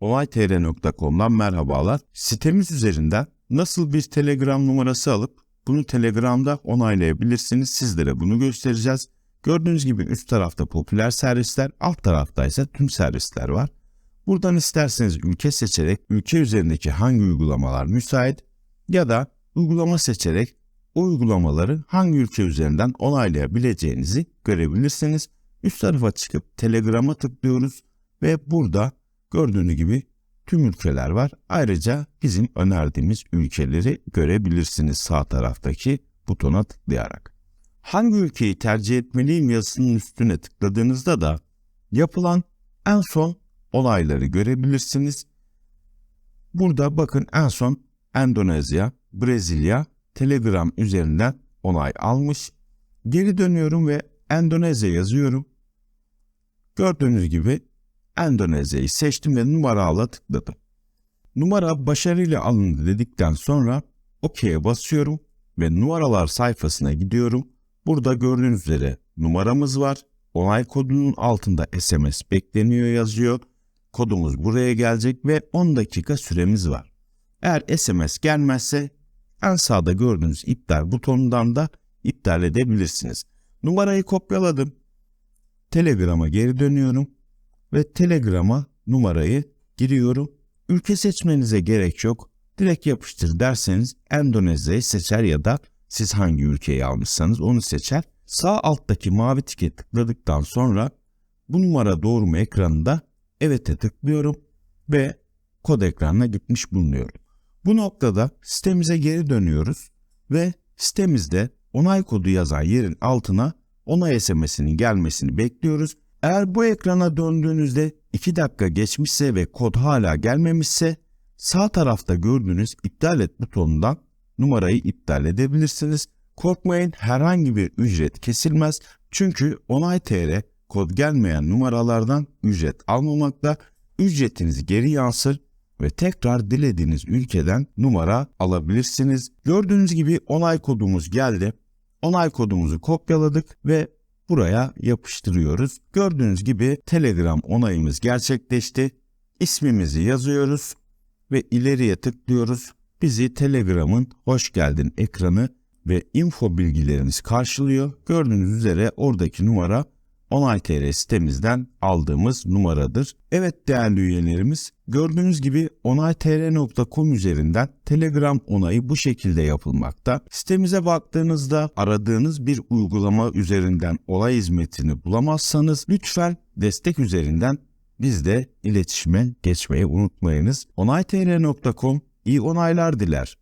olaytr.com'dan merhabalar. Sitemiz üzerinden nasıl bir Telegram numarası alıp bunu Telegram'da onaylayabilirsiniz. Sizlere bunu göstereceğiz. Gördüğünüz gibi üst tarafta popüler servisler, alt tarafta ise tüm servisler var. Buradan isterseniz ülke seçerek ülke üzerindeki hangi uygulamalar müsait ya da uygulama seçerek o uygulamaları hangi ülke üzerinden onaylayabileceğinizi görebilirsiniz. Üst tarafa çıkıp Telegram'a tıklıyoruz ve burada gördüğünüz gibi tüm ülkeler var. Ayrıca bizim önerdiğimiz ülkeleri görebilirsiniz sağ taraftaki butona tıklayarak. Hangi ülkeyi tercih etmeliyim yazısının üstüne tıkladığınızda da yapılan en son olayları görebilirsiniz. Burada bakın en son Endonezya, Brezilya Telegram üzerinden onay almış. Geri dönüyorum ve Endonezya yazıyorum. Gördüğünüz gibi Endonezya'yı seçtim ve numaralı tıkladım. Numara başarıyla alındı dedikten sonra OK'ye basıyorum ve numaralar sayfasına gidiyorum. Burada gördüğünüz üzere numaramız var. Onay kodunun altında SMS bekleniyor yazıyor. Kodumuz buraya gelecek ve 10 dakika süremiz var. Eğer SMS gelmezse en sağda gördüğünüz iptal butonundan da iptal edebilirsiniz. Numarayı kopyaladım. Telegram'a geri dönüyorum ve Telegram'a numarayı giriyorum. Ülke seçmenize gerek yok. Direkt yapıştır derseniz Endonezya'yı seçer ya da siz hangi ülkeyi almışsanız onu seçer. Sağ alttaki mavi tike tıkladıktan sonra bu numara doğru mu ekranında evet'e tıklıyorum ve kod ekranına gitmiş bulunuyorum. Bu noktada sitemize geri dönüyoruz ve sitemizde onay kodu yazan yerin altına onay SMS'inin gelmesini bekliyoruz. Eğer bu ekrana döndüğünüzde 2 dakika geçmişse ve kod hala gelmemişse sağ tarafta gördüğünüz iptal et butonundan numarayı iptal edebilirsiniz. Korkmayın herhangi bir ücret kesilmez. Çünkü onay TR kod gelmeyen numaralardan ücret almamakta. Ücretiniz geri yansır ve tekrar dilediğiniz ülkeden numara alabilirsiniz. Gördüğünüz gibi onay kodumuz geldi. Onay kodumuzu kopyaladık ve buraya yapıştırıyoruz. Gördüğünüz gibi Telegram onayımız gerçekleşti. İsmimizi yazıyoruz ve ileriye tıklıyoruz. Bizi Telegram'ın hoş geldin ekranı ve info bilgilerimiz karşılıyor. Gördüğünüz üzere oradaki numara Onay TR sitemizden aldığımız numaradır. Evet değerli üyelerimiz, gördüğünüz gibi onaytr.com üzerinden Telegram onayı bu şekilde yapılmakta. Sitemize baktığınızda aradığınız bir uygulama üzerinden olay hizmetini bulamazsanız lütfen destek üzerinden bizle iletişime geçmeyi unutmayınız. onaytr.com iyi onaylar diler.